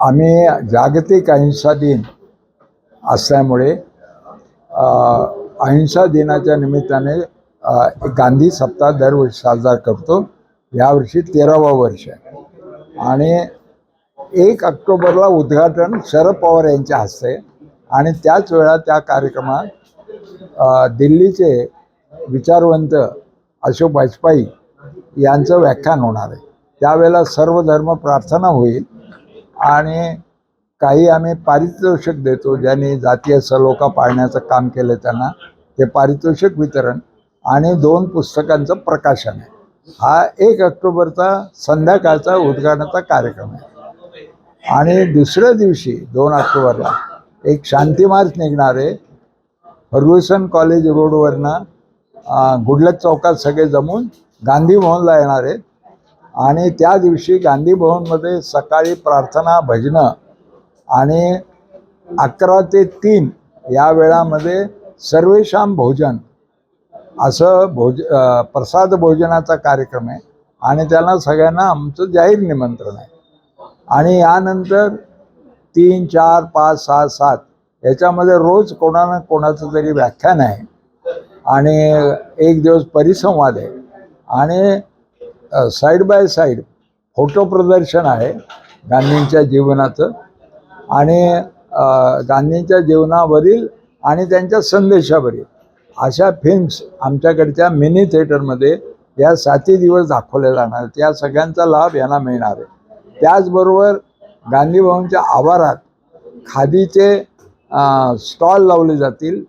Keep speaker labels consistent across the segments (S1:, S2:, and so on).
S1: आम्ही जागतिक अहिंसा दिन असल्यामुळे अहिंसा दिनाच्या निमित्ताने गांधी सप्ताह दरवर्षी साजरा करतो. यावर्षी तेरावा वर्ष आहे. आणि एक ऑक्टोबरला उद्घाटन शरद पवार यांच्या हस्ते आणि त्याच वेळा त्या कार्यक्रमात दिल्लीचे विचारवंत अशोक वाजपेयी यांचं व्याख्यान होणार आहे. त्यावेळेला सर्व धर्म प्रार्थना होईल. आणि काही आम्ही पारितोषिक देतो ज्यांनी जातीय सलोखा पाळण्याचं काम केलं त्यांना ते पारितोषिक वितरण आणि दोन पुस्तकांचं प्रकाशन आहे. हा एक ऑक्टोबरचा संध्याकाळचा उद्घाटनाचा कार्यक्रम आहे. आणि दुसऱ्या दिवशी दोन ऑक्टोबरला एक शांती मार्च निघणार आहे. फर्ग्युसन कॉलेज रोडवरनं गुडलक चौकात सगळे जमून गांधी भवनला येणार आहेत आणि त्या दिवशी गांधी भवनमध्ये सकाळी प्रार्थना भजनं आणि अकरा ते तीन या वेळामध्ये सर्वेशाम भोजन. असं भोज प्रसाद भोजनाचा कार्यक्रम आहे आणि त्याला सगळ्यांना आमचं जाहीर निमंत्रण आहे. आणि यानंतर तीन चार पाच सहा सात याच्यामध्ये रोज कोणाला कोणाचं तरी व्याख्यान आहे आणि एक दिवस परिसंवाद आहे. आणि साईड बाय साईड फोटो प्रदर्शन आहे गांधींच्या जीवनाचं. आणि गांधींच्या जीवनावरील आणि त्यांच्या संदेशावरील अशा फिल्म्स आमच्याकडच्या मिनी थिएटरमध्ये या साती दिवस दाखवल्या जाणार त्या या सगळ्यांचा लाभ यांना मिळणार आहे. त्याचबरोबर गांधी भवनच्या आवारात खादीचे स्टॉल लावले जातील.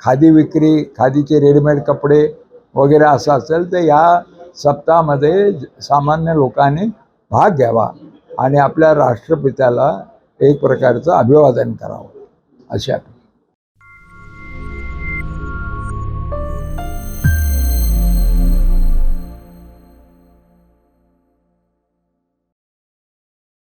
S1: खादी विक्री खादीचे रेडीमेड कपडे वगैरे असं असेल तर या सप्ताहामध्ये ज- सामान्य लोकांनी भाग घ्यावा आणि आपल्या राष्ट्रपित्याला एक प्रकारचं अभिवादन करावं. अशा